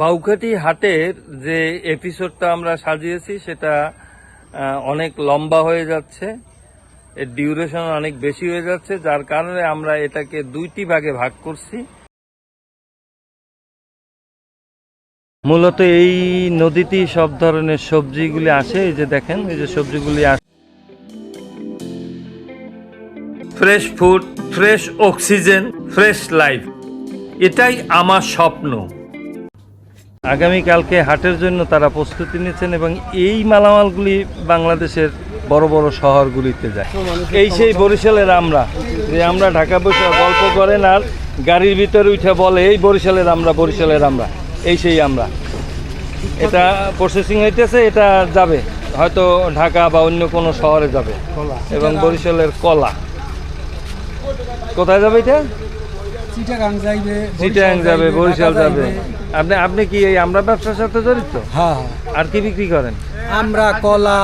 বাউকাটি হাটের যে এপিসোডটা আমরা সাজিয়েছি, সেটা অনেক লম্বা হয়ে যাচ্ছে। এর ডিউরেশন অনেক বেশি হয়ে যাচ্ছে, যার কারণে আমরা এটাকে দুইটি ভাগে ভাগ করছি। মূলত এই নদীতেই সব ধরনের সবজিগুলি আসে, এই যে দেখেন, এই যে সবজিগুলি আসে fresh food fresh oxygen fresh life এটাই আমার স্বপ্ন। আগামীকালকে হাটের জন্য তারা প্রস্তুতি নিচ্ছেন এবং এই মালামালগুলি বাংলাদেশের বড় বড় শহরগুলিতে যায়। এই সেই বরিশালের আমরা যে আমরা ঢাকা বসে গল্প করেন আর গাড়ির ভিতরে উঠে বলে এই বরিশালের আমরা বরিশালের আমরা এই সেই আমরা। এটা প্রসেসিং হইতেছে এটা যাবে। হয়তো ঢাকা বা অন্য কোনো শহরে যাবে। এবং বরিশালের কলা। কোথায় যাবে এটা? চিটাগাং যাবে বরিশাল যাবে। আপনি আপনি কি এই আমরা ব্যবসার সাথে জড়িত? হ্যাঁ। আর কি বিক্রি করেন? আমরা কলা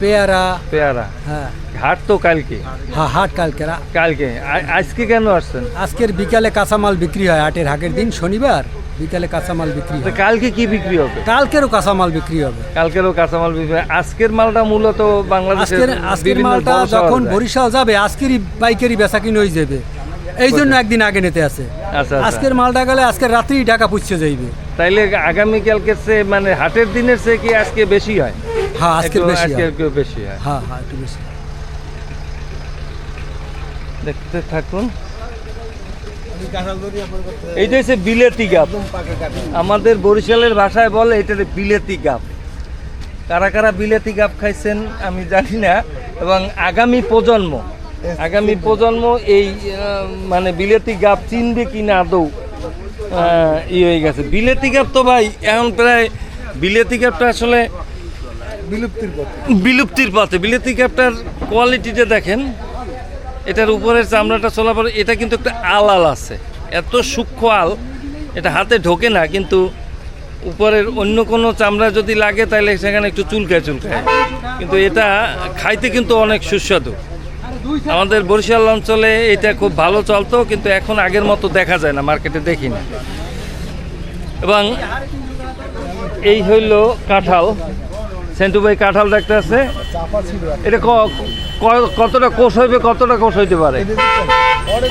পেয়ারা। পেয়ারা। হ্যাঁ। হাট তো কালকে? হ্যাঁ হাট কালকেরা কালকে। আজকে কেন আসছেন? আজকের বিকালে কাঁচামাল বিক্রি হয় হাটের হাটের দিন শনিবার। বিকালে কাঁচামাল বিক্রি হয়। কালকে কি বিক্রি হবে? কালকেরও কাঁচামাল বিক্রি হবে। কালকেরও কাঁচামাল বিক্রি হবে। আজকের মালটা মূলত বাংলাদেশের আজকের আজকের মালটা যখন। বরিশাল যাবে আজকেরই পাইকারি বেচা কিনে হয়ে যাবে। এই জন্য একদিন আগে নিতে আছে আচ্ছা আচ্ছা। আজকের মালটা গেলে আজকের রাত্রেই ঢাকা পুষছে যাইবে তাইলে আগামীকালকে সে মানে হাটের দিনের সে কি আজকে বেশি হয়? হ্যাঁ বেশি আজকে একটু বেশি হয়। হ্যাঁ হ্যাঁ একটু বেশি। দেখতে থাকুন। এইটা হচ্ছে বিলেতি গাপ আমাদের বরিশালের ভাষায় বলে এটা বিলেতি গাপ কারা কারা বিলেতি গাপ খাইছেন আমি জানি না এবং আগামী প্রজন্ম আগামী প্রজন্ম এই মানে বিলেতি গাপ চিনবে কি না আদৌ ই হয়ে গেছে। বিলেতি গাপ তো ভাই এখন প্রায় বিলেতি গাপটা আসলে বিলুপ্তির পথে। বিলুপ্তির পথে। বিলেতি ক্যাপটার কোয়ালিটিটা দেখেন এটার উপরের চামড়াটা চলা পরে এটা কিন্তু একটা আল আল আছে। এত সূক্ষ্ম আল এটা হাতে ঢোকে না কিন্তু উপরের অন্য কোনো চামড়া যদি লাগে তাহলে সেখানে একটু চুলকায় চুলকায়। কিন্তু এটা খাইতে কিন্তু অনেক সুস্বাদু। আমাদের বরিশাল অঞ্চলে এটা খুব ভালো চলতো কিন্তু এখন আগের মতো দেখা যায় না মার্কেটে দেখি না। এবং এই হইল কাঁঠাল। সেন্টু ভাই কাঁঠাল দেখতে আছে। এটা কতটা কোষ হইবে কতটা কোষ হইতে পারে? মানে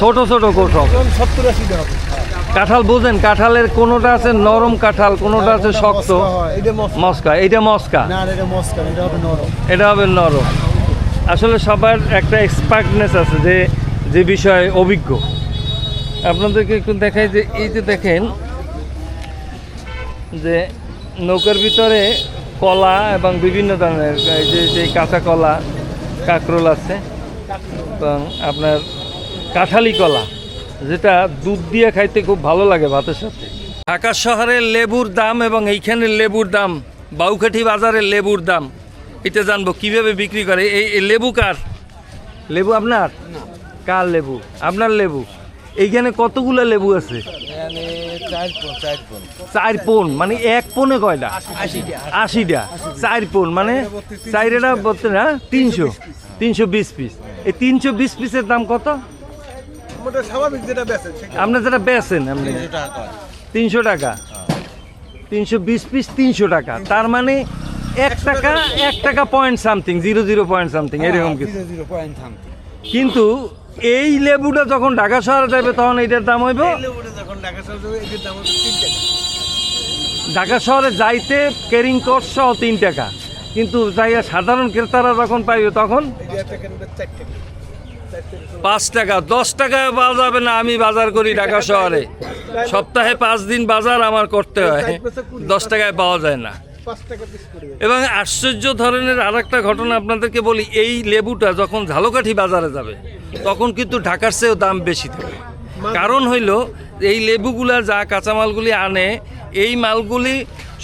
ছোট ছোট কোষ হবে। সত্তর আশি হবে। কাঁঠাল বুঝেন কাঁঠালের কোনোটা আছে নরম কাঁঠাল কোনোটা আছে শক্ত। মস্কা এইটা মস্কা? এটা মস্কা এটা হবে নরম। এটা হবে নরম। আসলে সবার একটা এক্সপার্টনেস আছে যে যে বিষয়ে অভিজ্ঞ। আপনাদেরকে একটু দেখাই যে এই যে দেখেন যে নৌকার ভিতরে কলা এবং বিভিন্ন ধরনের যে যে কাঁচা কলা কাঁকরোল আছে এবং আপনার কাঁঠালি কলা। যেটা দুধ দিয়ে খাইতে খুব ভালো লাগে ভাতের সাথে। ঢাকা শহরের লেবুর দাম এবং এইখানের লেবুর দাম বাউকাঠি বাজারের লেবুর দাম এটা জানব কীভাবে বিক্রি করে? এই লেবু কার? লেবু আপনার? কার লেবু? আপনার লেবু? এইখানে কতগুলো লেবু আছে? চার পোন মানে এক পোনে কয়টা? আশিটা। চার পোন মানে চাইরেটা বলতে না তিনশো। তিনশো বিশ পিস। এই তিনশো বিশ পিসের দাম কত? স্বাভাবিক যেটা বেচে আপনার যেটা বেচেন আপনি? তিনশো টাকা। তিনশো বিশ পিস তিনশো টাকা। তার মানে এক টাকা এক টাকা point something zero zero point something এরকম কিছু। কিন্তু এই লেবুটা যখন ঢাকা শহরে যাবে তখন এটার দাম হইব? ঢাকা শহর যাইতে ক্যারিং কস্ট সহ তিন টাকা। কিন্তু যাই সাধারণ ক্রেতারা যখন পাইবে তখন? পাঁচ টাকা, দশ টাকায় পাওয়া যাবে না, আমি বাজার করি ঢাকা শহরে। সপ্তাহে পাঁচ দিন বাজার আমার করতে হয়, দশ টাকায় পাওয়া যায় না। এবং আশ্চর্য ধরনের আর একটা ঘটনা আপনাদেরকে বলি, এই লেবুটা যখন ঝালকাঠি বাজারে যাবে, তখন কিন্তু ঢাকার চেয়েও দাম বেশি থাকে। কারণ হইল, এই লেবুগুলা যা কাঁচামালগুলি আনে, এই মালগুলি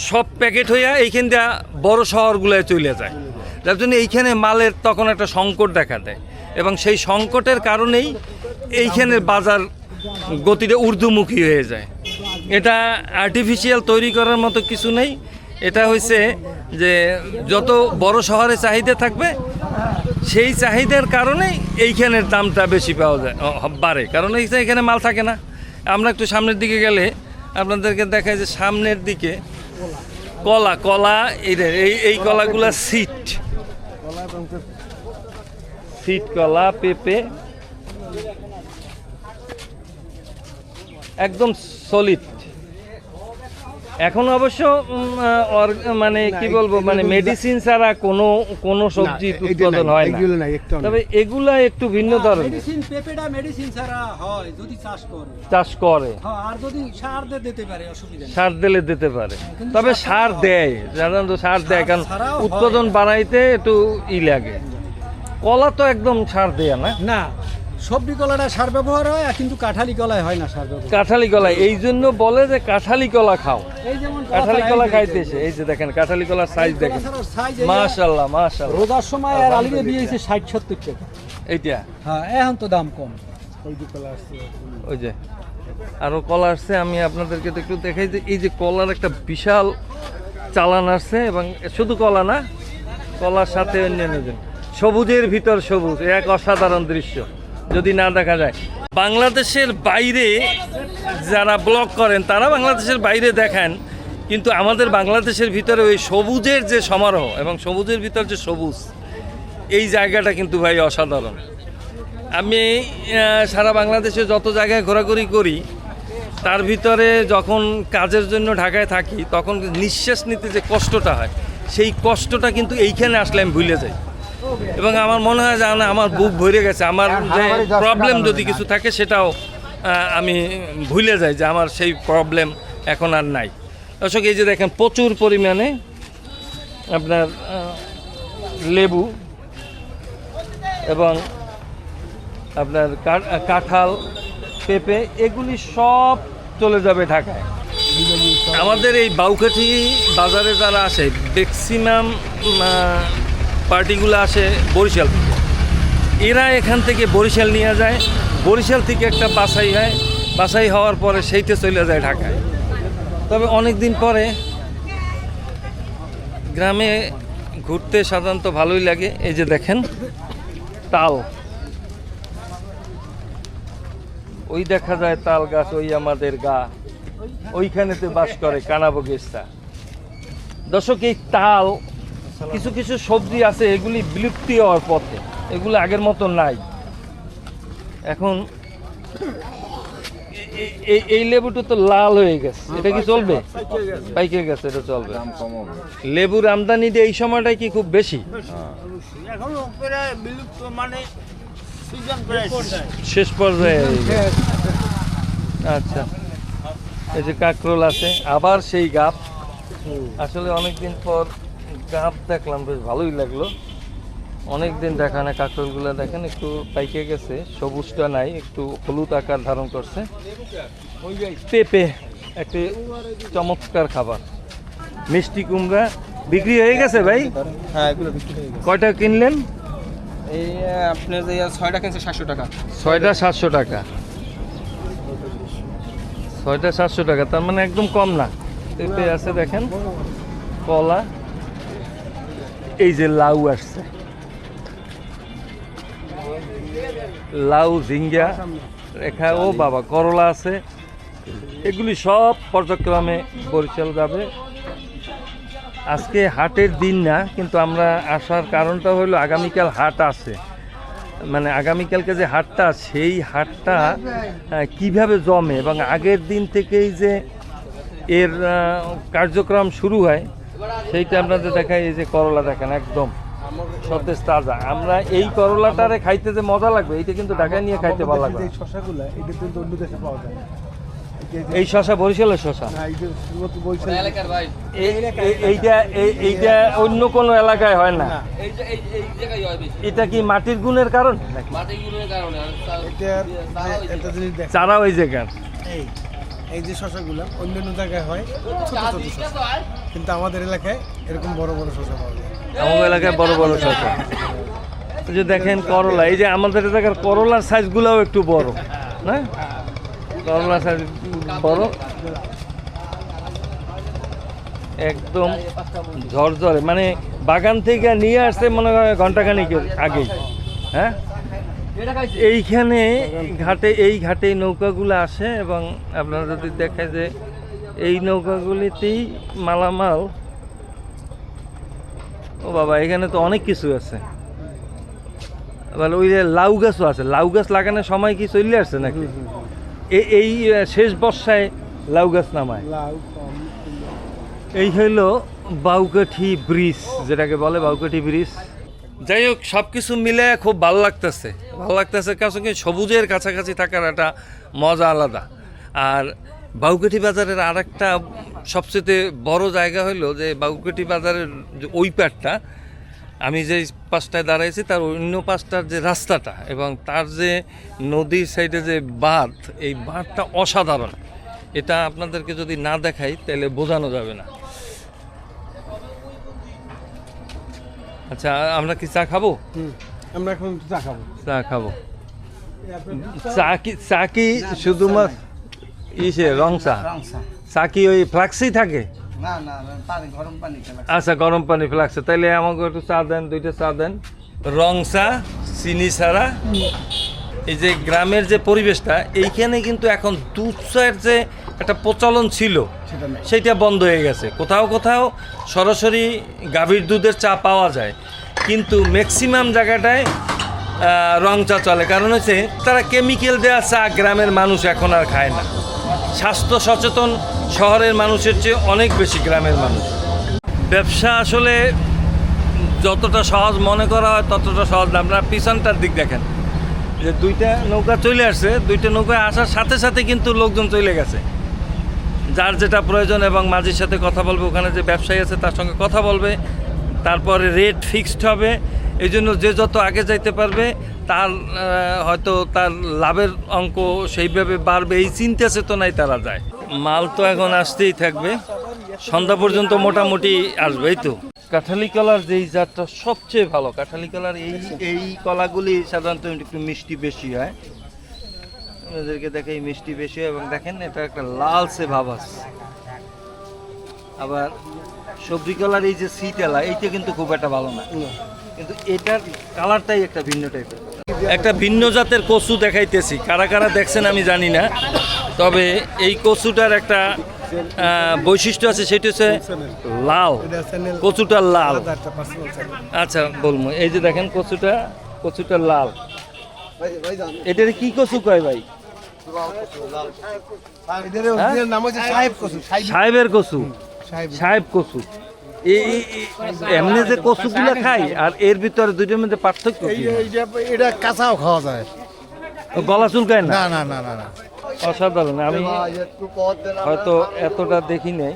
সব প্যাকেট হইয়া এইখান দিয়ে বড় শহরগুলোয় চলে যায়। যার জন্য এইখানে মালের তখন একটা সংকট দেখা দেয়। এবং সেই সংকটের কারণেই এইখানের বাজার গতিতে ঊর্ধ্বমুখী হয়ে যায়। এটা আর্টিফিশিয়াল তৈরি করার মতো কিছু নেই। এটা হয়েছে যে যত বড় শহরে চাহিদা থাকবে, সেই চাহিদার কারণেই এইখানের দামটা বেশি পাওয়া যায় বাড়ে। কারণ এখানে মাল থাকে না। আমরা একটু সামনের দিকে গেলে আপনাদেরকে দেখায় যে সামনের দিকে কলা কলা এই এই কলাগুলা সিট। সিট কলা পেঁপে। একদম সলিড এখন অবশ্য মানে কি বলব মানে মেডিসিন ছাড়া কোনো কোনো সবজি উৎপাদন হয় না। তবে এগুলা একটু ভিন্ন ধরনের। মেডিসিন পেঁপেটা মেডিসিন ছাড়া হয় যদি চাষ করে। চাষ করে। হ্যাঁ আর যদি সার দিয়ে দিতে পারে অসুবিধা নেই। সার দিলে দিতে পারে। তবে সার দেয় সাধারণত সার দেয় কারণ উৎপাদন বাড়াইতে একটু ই লাগে। কলা তো একদম সার দেয় না? না সবজি কলাটা সার ব্যবহার হয় আর কিন্তু কাঁঠালি কলায় হয় না সার ব্যবহার। কাঁঠালি কলা এই জন্য বলে যে কাঁঠালি কলা খাও। এই যেমন কাঁঠালি কলা খাইতেছে এই যে দেখেন কাঁঠালি কলার সাইজ দেখেন। মাশাল্লাহ মাশাল্লাহ। রোজার সময় আর আলিয়ে দিয়েছে ষাট সত্তর টাকা। এইটা? হ্যাঁ এখন তো দাম কম। ওই যে কলা আসছে। ওই যে। আরও কলা আসছে আমি আপনাদেরকে তো একটু দেখাই যে এই যে কলার একটা বিশাল চালান আসছে এবং শুধু কলা না কলার সাথে অন্যান্য জিনিস। সবুজের ভিতর সবুজ এক অসাধারণ দৃশ্য, যদি না দেখা যায়। বাংলাদেশের বাইরে যারা ব্লগ করেন, তারা বাংলাদেশের বাইরে দেখান, কিন্তু আমাদের বাংলাদেশের ভিতরে ওই সবুজের যে সমারোহ এবং সবুজের ভিতর যে সবুজ, এই জায়গাটা কিন্তু ভাই অসাধারণ। আমি সারা বাংলাদেশে যত জায়গায় ঘোরাঘুরি করি, তার ভিতরে যখন কাজের জন্য ঢাকায় থাকি, তখন নিঃশ্বাস নিতে যে কষ্টটা হয়, সেই কষ্টটা কিন্তু এইখানে আসলে আমি ভুলে যাই। এবং আমার মনে হয় যে আমার বুক ভরে গেছে। আমার যে প্রবলেম যদি কিছু থাকে সেটাও আমি ভুলে যাই যে আমার সেই প্রবলেম এখন আর নাই। দর্শক এই যে দেখেন প্রচুর পরিমাণে আপনার লেবু এবং আপনার কাঁঠাল পেঁপে এগুলি সব চলে যাবে ঢাকায়। আমাদের এই বাউকাঠি বাজারে যারা আসে ম্যাক্সিমাম পার্টিগুলো আসে বরিশাল থেকে। এরা এখান থেকে বরিশাল নিয়ে যায়, বরিশাল থেকে একটা বাছাই হয়। বাছাই হওয়ার পরে সেইতে চলে যায় ঢাকায়। তবে অনেক দিন পরে গ্রামে ঘুরতে সাধারণত ভালোই লাগে। এই যে দেখেন, তাল। ওই দেখা যায় তাল গাছ, ওই আমাদের গা। ওইখানেতে বাস করে কানাবগেস্তা। দর্শক, এই তাল কিছু কিছু সবজি আছে এগুলি বিলুপ্তি হওয়ার পথে। এগুলো আগের মতো নাই। এখন এই লেবুটা তো লাল হয়ে গেছে। এটা কি চলবে? পাইকে গেছে। এটা চলবে। লেবুর আমদানি দিয়ে এই সময়টাই কি খুব বেশি? এখন প্রায় বিলুপ্ত মানে শেষ। পর্যায়ে আচ্ছা। এই যে কাকরোল আছে আবার সেই গাপ। আসলে অনেকদিন পর গাপ দেখলাম বেশ ভালোই লাগল। অনেকদিন দেখা না কাকরোলগুলো দেখেন একটু পাইকে গেছে সবুজটা নাই একটু হলুদ আকার ধারণ করছে। পেঁপে একটি চমৎকার খাবার। মিষ্টি কুমড়া বিক্রি হয়ে গেছে ভাই? হ্যাঁ এগুলো বিক্রি হয়ে গেছে। কয়টা কিনলেন? এই আপনার যে ছয়টা কিনছে সাতশো টাকা। ছয়টা সাতশো টাকা। ছয়টা সাতশো টাকা তার মানে একদম কম না। পেঁপে আছে দেখেন কলা। এই যে লাউ আসছে। লাউ, ঝিঙ্গা, রেখা, ও বাবা, করলা আছে। এগুলি সব পর্যক্রমে বরিশাল যাবে। আজকে হাটের দিন না, কিন্তু আমরা আসার কারণটা হলো আগামীকাল হাট আছে। মানে আগামীকালকে যে হাটটা, সেই হাটটা কীভাবে জমে? এবং আগের দিন থেকেই যে এর কার্যক্রম শুরু হয় সেইটা আপনাদের দেখায় এই যে করলা দেখেন একদম সতেজ তাজা। আমরা এই করলাটারে খাইতে যে মজা লাগবে এইটা কিন্তু ঢাকায় নিয়ে খাইতে ভালো লাগবে এই এটা কিন্তু অন্য দেশে পাওয়া যায় এই শশা বরিশালের শশা? এইটা এই- এইটা অন্য কোনো এলাকায় হয় না। এটা কি মাটির গুণের কারণ চারা ওই জায়গার। এই যে শশাগুলো অন্যান্য জায়গায় হয়, ছোট ছোট শশা। কিন্তু আমাদের এলাকায় এরকম বড় বড় শশা পাওয়া যায়। আমাদের এলাকায় বড় বড় শশা। যে দেখেন করলা, এই যে আমাদের এলাকার করলার সাইজগুলোও একটু বড়, না? করলার সাইজ বড়। একদম ঝরঝরে মানে বাগান থেকে নিয়ে আসতে মনে হয় ঘন্টাখানিক আগেই হ্যাঁ? এইখানে ঘাটে এই ঘাটে নৌকাগুলো আসে এবং আপনারা যদি দেখে যে এই নৌকাগুলিতেই মালামাল। ও বাবা এখানে তো অনেক কিছু আছে। ওই যে লাউ গাছও আছে। লাউ গাছ লাগানোর সময় কি চলে আসছে নাকি? এই শেষ বর্ষায় লাউ গাছ নামায়। লাউ এই হইল বাউকাঠি ব্রিজ যেটাকে বলে বাউকাঠি ব্রিজ। যাই হোক সব কিছু মিলে খুব ভালো লাগতেছে। ভালো লাগতেছে কাছে কি সবুজের কাছাকাছি থাকার একটা মজা আলাদা। আর বাউকাঠি বাজারের আর একটা সবচেয়ে বড় জায়গা হইল যে বাউকাঠি বাজারের যে ওই পাটটা, আমি যে পাশটায় দাঁড়াইছি তার অন্য পাশটার যে রাস্তাটা এবং তার যে নদীর সাইডে যে বাঁধ, এই বাঁধটা অসাধারণ। এটা আপনাদেরকে যদি না দেখাই তাহলে বোঝানো যাবে না। আচ্ছা আমরা কি চা খাব? আমরা এখন চা খাব। চা খাব। চা? কি চা কি শুধুমাত্র ইসে রং চা? চা। কি ওই ফ্লাক্সেই থাকে? আচ্ছা গরম পানি ফ্লাক্সে। তাইলে আমাকে একটু চা দেন দুইটা চা দেন। রং চা চিনি ছাড়া। এই যে গ্রামের যে পরিবেশটা এইখানে কিন্তু এখন দুধ চায়ের যে একটা প্রচলন ছিল সেটা বন্ধ হয়ে গেছে। কোথাও কোথাও সরাসরি গাভীর দুধের চা পাওয়া যায় কিন্তু ম্যাক্সিমাম জায়গাটায় রং চা চলে। কারণ হচ্ছে তারা কেমিক্যাল দেওয়া চা গ্রামের মানুষ এখন আর খায় না। স্বাস্থ্য সচেতন শহরের মানুষের চেয়ে অনেক বেশি গ্রামের মানুষ। ব্যবসা আসলে যতটা সহজ মনে করা হয় ততটা সহজ না। আপনারা পিছনটার দিক দেখেন। যে দুইটা নৌকা চলে আসছে দুইটা নৌকা আসার সাথে সাথে কিন্তু লোকজন চলে গেছে। যার যেটা প্রয়োজন এবং মাঝির সাথে কথা বলবে, ওখানে যে ব্যবসায়ী আছে তার সঙ্গে কথা বলবে, তারপরে রেট ফিক্সড হবে। এই জন্য যে যত আগে যাইতে পারবে, তার হয়তো তার লাভের অঙ্ক সেইভাবে বাড়বে। এই চিন্তা চেতনায় তারা যায়। মাল তো এখন আসতেই থাকবে। সন্ধ্যা পর্যন্ত মোটামুটি আসবে, এই তো। কাঁঠালি কলার যেই জাতটা সবচেয়ে ভালো, কাঁঠালি কলার এই এই কলাগুলি সাধারণত একটু মিষ্টি বেশি হয়। দেখে এই মিষ্টি বেশি এবং দেখেন এটা একটা লালসে ভাব আছে। আবার সবজি কালার এই যে সিটেলা এইটা কিন্তু খুব একটা ভালো না। কিন্তু এটার কালারটাই একটা ভিন্ন টাইপের। একটা ভিন্ন জাতের কচু দেখাইতেছি। কারা কারা দেখছেন আমি জানি না। তবে এই কচুটার একটা আহ, বৈশিষ্ট্য আছে সেটা হচ্ছে লাল। কচুটা লাল। আচ্ছা বলব। এই যে দেখেন কচুটা কচুটা লাল। এটার কি কচু কয় ভাই? এদের অরিজিনাল নাম হচ্ছে সাহেব কসু সাহেব। সাহেবের কচু সাহেব। সাহেব কচু এই এমনি যে কচুগুলো খাই আর এর ভিতরে দুইটার মধ্যে পার্থক্য এটা কাঁচাও খাওয়া যায়। গলা চুলকায় না? না না না না না। অসাধারণ আমি হয়তো এতটা দেখি নাই।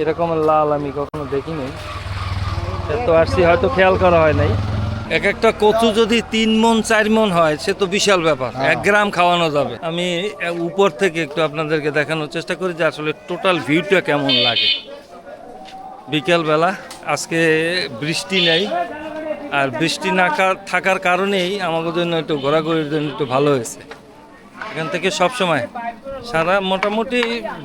এরকম লাল আমি কখনো দেখি নাই এত আসছি হয়তো খেয়াল করা হয় নাই। এক একটা কচু যদি তিন মন চার মন হয় সে তো বিশাল ব্যাপার। এক গ্রাম খাওয়ানো যাবে। আমি উপর থেকে একটু আপনাদেরকে দেখানোর চেষ্টা করি যে আসলে টোটাল ভিউটা কেমন লাগে। বিকেলবেলা আজকে বৃষ্টি নেই। আর বৃষ্টি না থাকার কারণেই আমাদের জন্য একটু ঘোরাঘুরির জন্য একটু ভালো হয়েছে। এখান থেকে সব সময় সারা মোটামুটি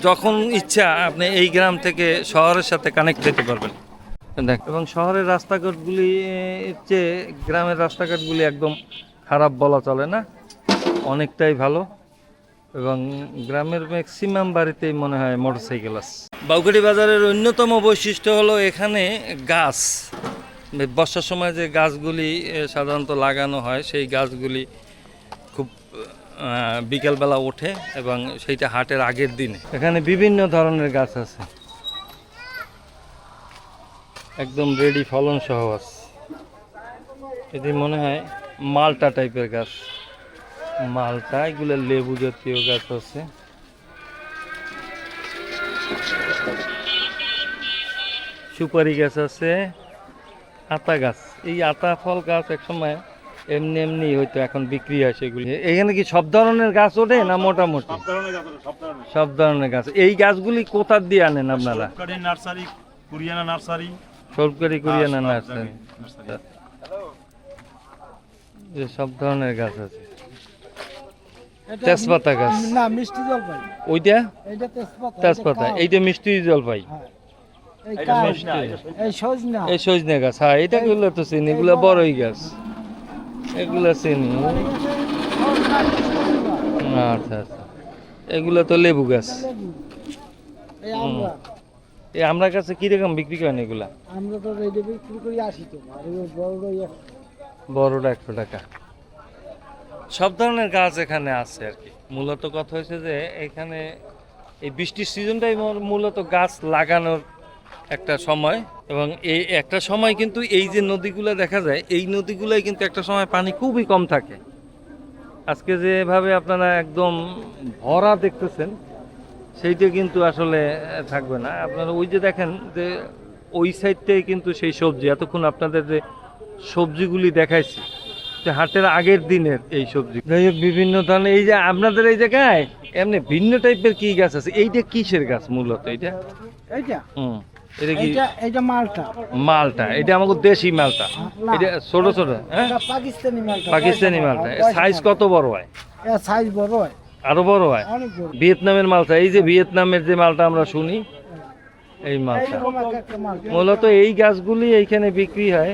যখন ইচ্ছা আপনি এই গ্রাম থেকে শহরের সাথে কানেক্ট হতে পারবেন। দেখ। এবং শহরের রাস্তাঘাটগুলি চেয়ে গ্রামের রাস্তাঘাটগুলি একদম খারাপ বলা চলে না? অনেকটাই ভালো। এবং গ্রামের ম্যাক্সিমাম বাড়িতেই মনে হয় মোটরসাইকেল আছে। বাউকাটি বাজারের অন্যতম বৈশিষ্ট্য হলো এখানে গাছ। বর্ষার সময় যে গাছগুলি সাধারণত লাগানো হয়, সেই গাছগুলি খুব বিকেলবেলা ওঠে এবং সেইটা হাটের আগের দিনে। এখানে বিভিন্ন ধরনের গাছ আছে। একদম রেডি ফলন সহ আছে এটি মনে হয় মালটা টাইপের গাছ। মালটা এগুলো লেবু জাতীয় গাছ আছে। সুপারি গাছ আছে আতা গাছ। এই আতা ফল গাছ এক সময় এমনি এমনি হয়তো এখন বিক্রি হয় সেগুলি। এখানে কি সব ধরনের গাছ ওঠে না মোটামুটি? সব ধরনের গাছ এই গাছগুলি কোথার দিয়ে আনেন আপনারা? নার্সারি কুরিয়ানা নার্সারি সরকারি কুরিয়ানা সব নার্সারি নার্সারি। যে সব ধরনের গাছ আছে। তেজপাতা গাছ। না মিষ্টি জলপাই। ওইটা? তেজপাতা তেজপাতা। এইটা মিষ্টি জলপাই। এই মিষ্টি এই সজনে। গাছ। হ্যাঁ এটা গুলো তো চিনি। এগুলো বড়ই গাছ। এগুলো চিনি। আচ্ছা আচ্ছা। এগুলো তো লেবু গাছ। এই আমরা কাছে কীরকম বিক্রি করেন এগুলা? আমরা তো রেডি বিক্রি করি আসি তো আর বড় বড়টা একশো টাকা। সব ধরনের গাছ এখানে আছে আর কি। মূলত কথা হয়েছে যে এখানে এই বৃষ্টির সিজনটাই মূলত গাছ লাগানোর একটা সময় এবং এই একটা সময় কিন্তু এই যে নদীগুলো দেখা যায় এই নদীগুলোয় কিন্তু একটা সময় পানি খুবই কম থাকে। আজকে যেভাবে আপনারা একদম ভরা দেখতেছেন সেইটা কিন্তু আসলে থাকবে না। আপনারা ওই যে দেখেন যে ওই সাইডটাই কিন্তু সেই সবজি। এতক্ষণ আপনাদের যে সবজিগুলি দেখাইছি যে হাটের আগের দিনের এই সবজি। যাই হোক বিভিন্ন ধরনের এই যে আপনাদের এই জায়গায় এমনি ভিন্ন টাইপের কি গাছ আছে? এইটা কিসের গাছ মূলত এইটা? এইটা? হুম এটা কি? মালটা। মালটা এটা দেশি মালটা। এটা ছোট ছোট হ্যাঁ? পাকিস্তানি মালটা। পাকিস্তানি মালটা। সাইজ কত বড় হয়? সাইজ বড় হয়। আরও বড় হয়। ভিয়েতনামের মালটা এই যে ভিয়েতনামের যে মালটা আমরা শুনি এই মালটা। মূলত এই গাছগুলি এইখানে বিক্রি হয়।